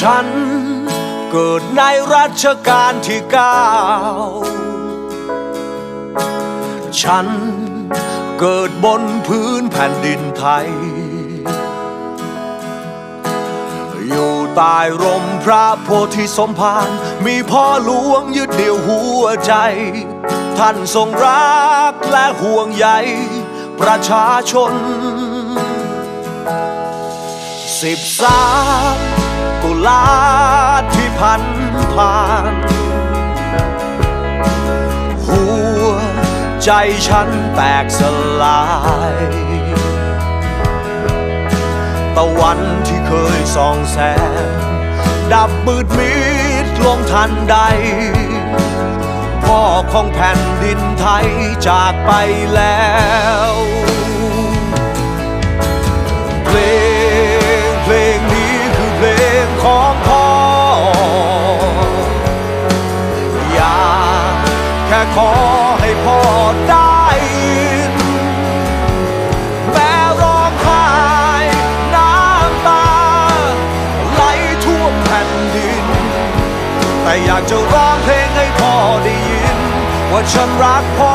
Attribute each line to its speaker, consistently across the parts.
Speaker 1: ฉัน เกิดในรัชกาลที่เก้าฉันเกิดบนพื้นแผ่นดินไทย อยู่ใต้ร่มพระโพธิสมภารมีพ่อหลวงยึดเดี่ยวหัวใจ ท่านทรงรักและห่วงใยประชาชนสิบสาม ผ่าน หัวใจฉันแตกสลายตะวันที่เคยส่องแสง ดับมืดมิดลงทันใด พ่อของแผ่นดินไทยจากไปแล้ว อยากจะร้องเพลงให้พ่อได้ยิน ว่าฉันรักพ่อ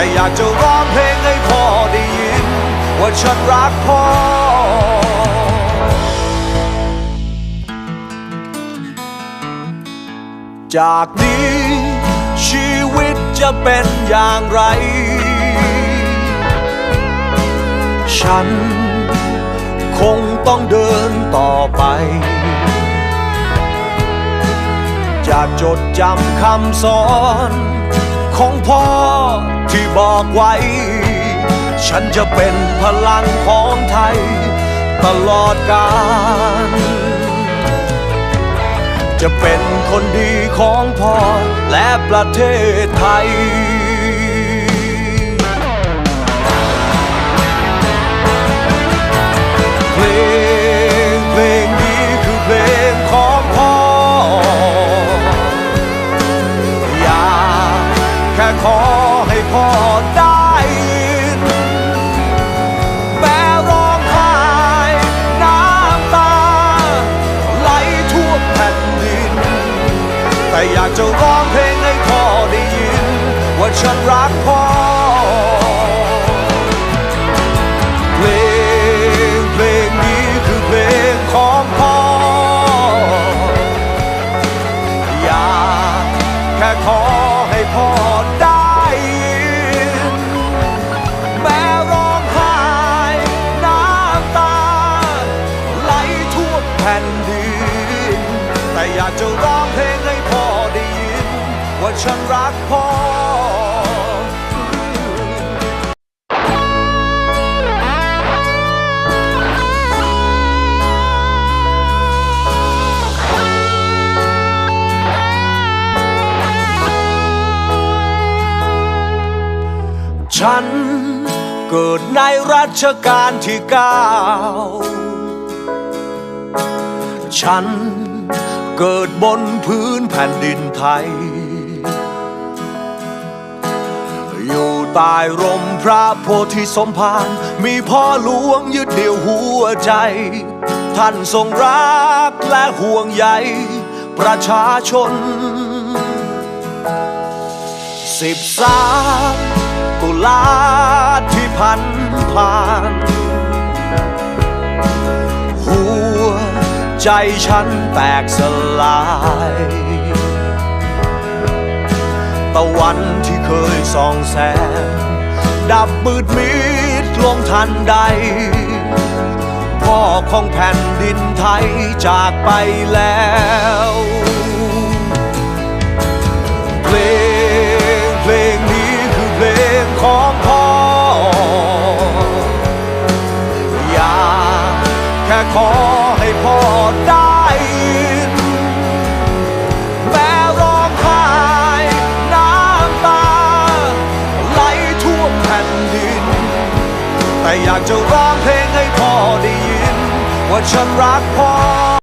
Speaker 1: แต่อยากจะร้องเพลงให้พ่อได้ยิน ว่าฉันรักพ่อ จากนี้ชีวิตจะเป็นอย่างไร ฉันคงต้องเดินต่อไปจะจดจำคำสอน ของพ่อที่บอกไว้ ฉันจะเป็นพลังของไทย ตลอดกาลจะเป็นคนดีของพ่อและประเทศไทย อยากจะร้องเพลงให้พ่อได้ยิน ว่าฉันรักพ่อ ฉันเกิดในรัชกาลที่เก้าฉันเกิดบนพื้นแผ่นดินไทย อยู่ใต้ร่มพระโพธิสมภารมีพ่อหลวงยึดเดี่ยวหัวใจ ท่านทรงรักและห่วงใยประชาชนสิบสาม ลาที่พันผ่าน หัวใจฉันแตกสลาย ตะวันที่เคยส่องแสง ดับมืดมิดลงทันใด พ่อของแผ่นดินไทยจากไปแล้ว ขอให้พ่อได้ยินแม้ร้องไห้น้ำตา ไหลท่วมแผ่นดิน แต่อยากจะร้องเพลงให้พ่อได้ยิน ว่าฉันรักพ่อ